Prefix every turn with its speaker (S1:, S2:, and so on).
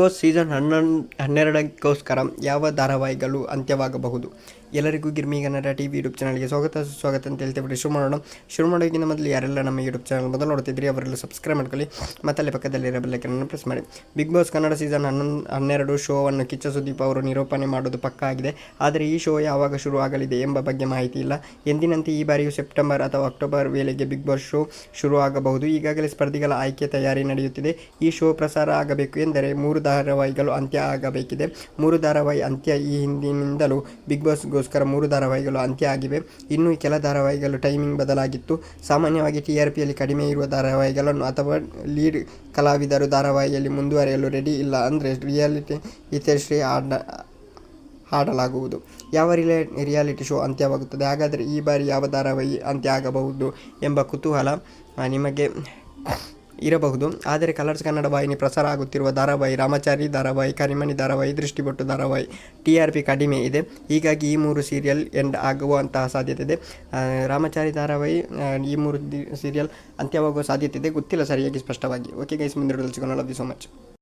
S1: Boss season ಹನ್ನೊಂದು, ಹನ್ನೆರಡಕ್ಕೋಸ್ಕರ ಯಾವ ಧಾರಾವಾಹಿಗಳು ಅಂತ್ಯವಾಗಬಹುದು? ಎಲ್ಲರಿಗೂ Girmi Kannada T V YouTube ಚಾನಲ್ಗೆ ಸ್ವಾಗತ, ಸುಸ್ವಾಗತ ಅಂತ ಹೇಳ್ತೇವೆ ಶುರು ಮಾಡೋಣ. ಶುರು ಮಾಡೋಕ್ಕಿಂತ ಮೊದಲು ಯಾರೆಲ್ಲ ನಮ್ಮ ಯೂಟ್ಯೂಬ್ ಚಾನಲ್ ಮೊದಲು ನೋಡ್ತಿದ್ರಿ ಅವರೆಲ್ಲ ಸಬ್ಸ್ಕ್ರೈಬ್ ಮಾಡ್ಕೊಳ್ಳಿ. ಮತ್ತು ಅಲ್ಲಿ ಪಕ್ಕದಲ್ಲಿರೋ ಬೆಲ್ಲಕ್ಕೆ ಪ್ರೆಸ್ ಮಾಡಿ. ಬಿಗ್ ಬಾಸ್ ಕನ್ನಡ ಸೀಸನ್ ಹನ್ನೊಂದು, ಹನ್ನೆರಡು ಶೋವನ್ನು ಕಿಚ್ಚ ಸುದೀಪ್ ಅವರು ನಿರೂಪಣೆ ಮಾಡೋದು ಪಕ್ಕ ಆಗಿದೆ. ಆದರೆ ಈ ಶೋ ಯಾವಾಗ ಶುರು ಆಗಲಿದೆ ಎಂಬ ಬಗ್ಗೆ ಮಾಹಿತಿ ಇಲ್ಲ. ಎಂದಿನಂತೆ ಈ ಬಾರಿಯೂ ಸೆಪ್ಟೆಂಬರ್ ಅಥವಾ ಅಕ್ಟೋಬರ್ ವೇಳೆಗೆ ಬಿಗ್ ಬಾಸ್ ಶೋ ಶುರು ಆಗಬಹುದು ಈಗಾಗಲೇ ಸ್ಪರ್ಧಿಗಳ ಆಯ್ಕೆ ತಯಾರಿ ನಡೆಯುತ್ತಿದೆ. ಈ ಶೋ ಪ್ರಸಾರ ಆಗಬೇಕು ಎಂದರೆ ಮೂರು ಧಾರಾವಾಹಿಗಳು ಅಂತ್ಯ ಆಗಬೇಕಿದೆ. ಮೂರು ಧಾರಾವಾಹಿ ಅಂತ್ಯ ಈ ಹಿಂದಿನಿಂದಲೂ ಬಿಗ್ ಬಾಸ್ಗೋಸ್ಕರ ಮೂರು ಧಾರಾವಾಹಿಗಳು ಅಂತ್ಯ ಆಗಿವೆ. ಇನ್ನೂ ಕೆಲ ಧಾರಾವಾಹಿಗಳು ಟೈಮಿಂಗ್ ಬದಲಾಗಿತ್ತು. ಸಾಮಾನ್ಯವಾಗಿ ಟಿ ಆರ್ ಪಿಯಲ್ಲಿ ಕಡಿಮೆ ಇರುವ ಧಾರಾವಾಹಿಗಳನ್ನು ಅಥವಾ ಲೀಡ್ ಕಲಾವಿದರು ಧಾರಾವಾಹಿಯಲ್ಲಿ ಮುಂದುವರಿಯಲು ರೆಡಿ ಇಲ್ಲ ಅಂದರೆ ರಿಯಾಲಿಟಿ ಇತಶ್ರೀ ಆಡ, ಹಾಡಲಾಗುವುದು. ಯಾವ ರಿಲೇ, ರಿಯಾಲಿಟಿ ಶೋ ಅಂತ್ಯವಾಗುತ್ತದೆ? ಹಾಗಾದರೆ ಈ ಬಾರಿ ಯಾವ ಧಾರಾವಾಹಿ ಅಂತ್ಯ ಆಗಬಹುದು ಎಂಬ ಕುತೂಹಲ ನಿಮಗೆ ಇರಬಹುದು. ಆದರೆ ಕಲರ್ಸ್ ಕನ್ನಡ ವಾಹಿನಿ ಪ್ರಸಾರ ಆಗುತ್ತಿರುವ ಧಾರಾವಾಹಿ ರಾಮಚಾರಿ, ಧಾರಾವಾಹಿ ಕರಿಮಣಿ ಧಾರಾವಾಹಿ ದೃಷ್ಟಿಬೊಟ್ಟು ಧಾರಾವಾಹಿ ಟಿ ಆರ್ ಪಿ ಕಡಿಮೆ ಇದೆ. ಹೀಗಾಗಿ ಈ ಮೂರು ಸೀರಿಯಲ್ ಎಂಡ್ ಆಗುವಂತಹ ಸಾಧ್ಯತೆ ಇದೆ. ರಾಮಚಾರಿ, ಧಾರಾವಾಹಿ ಈ ಮೂರು ಸೀರಿಯಲ್ ಅಂತ್ಯವಾಗುವ ಸಾಧ್ಯತೆ ಇದೆ. ಗೊತ್ತಿಲ್ಲ ಸರಿಯಾಗಿ, ಸ್ಪಷ್ಟವಾಗಿ. ಓಕೆ ಗೈಸ್ ಮುಂದೆ ಸಿಗೋಣ. Love you so much